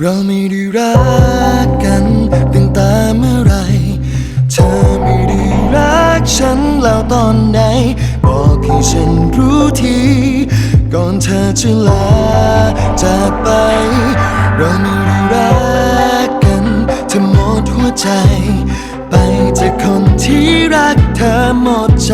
เราไม่ได้รักกันตั้งแต่เมื่อไร เธอไม่ได้รักฉันแล้วตอนไหน บอกให้ฉันรู้ที ก่อนเธอจะลาจากไป เราไม่ได้รักกันเธอหมดหัวใจ ไปจากคนที่รักเธอหมดใจ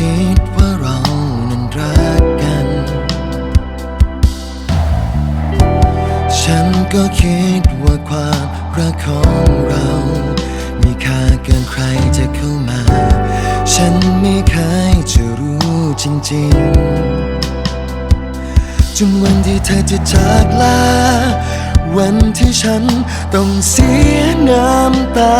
คิดว่าเรานั้นรักกัน ฉันก็คิดว่าความรักของเรา มีค่าเกินใครจะเข้ามา ฉันไม่เคยจะรู้จริงๆจนวันที่เธอจะจากลา วันที่ฉันต้องเสียน้ำตา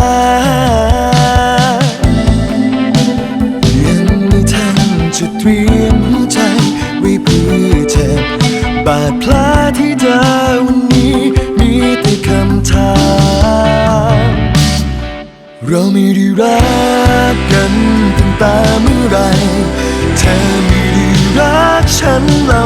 บาดแผลที่เจอวันนี้มีแต่คำถามเราไม่ได้รักกันตั้งแต่เมื่อไรเธอไม่ได้รักฉันเลย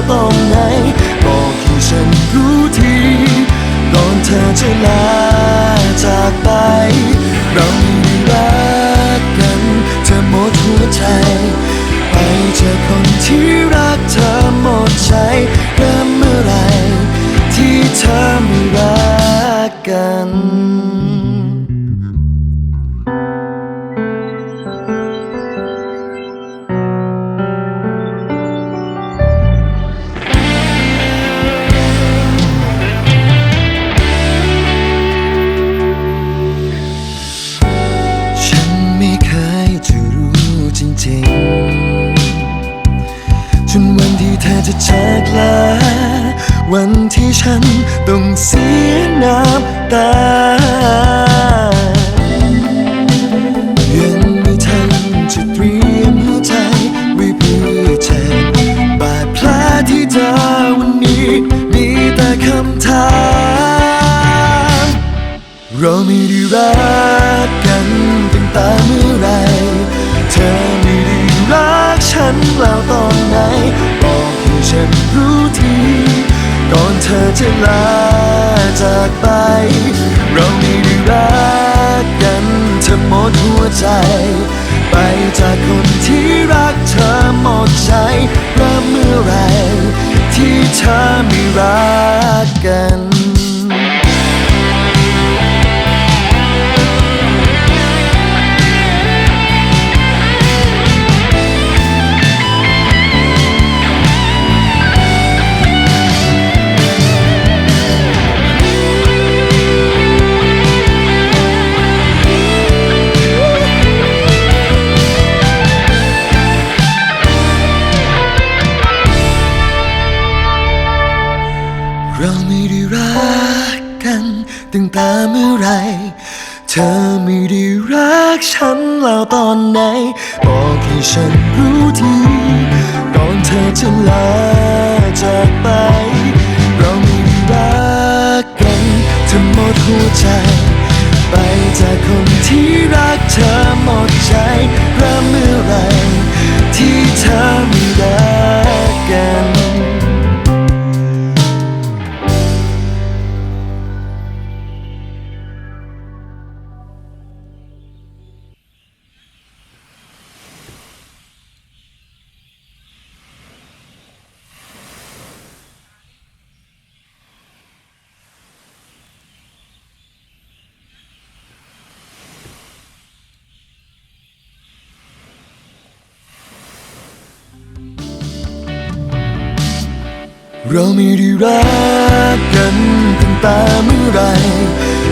จากลา วันที่ฉันต้องเสียน้ำตา ยังไม่ทันจะเตรียมหัวใจไว้เพื่อเจ็บบาดแผลที่เธอวันนี้ มีแต่คำถาม เราไม่ได้รักกันตั้งแต่เมื่อไร เธอไม่ได้รักฉันแล้วตอนไหน จะลาจากไป เราไม่ได้รักกันเธอหมดหัวใจ ไปจากคนที่รักเธอหมดใจเริ่มเมื่อไหรที่เธอไม่รักกัน เราไม่ได้รักกันตั้งแต่เมื่อไร เธอไม่ได้รักฉันแล้วตอนไหน บอกให้ฉันรู้ทีก่อนเธอจะลาจากไป เราไม่ได้รักกันเธอหมดหัวใจไปจากคนที่รักเธอหมดใจเริ่มเมื่อไรที่เธอไม่รัก เราไม่ได้รักกันตั้งแต่เมื่อไร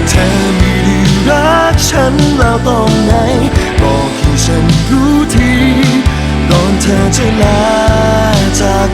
เธอไม่ได้รักฉันแล้วตองไงนบอกให้ฉันรู้ที ตอนเธอจะลาจาก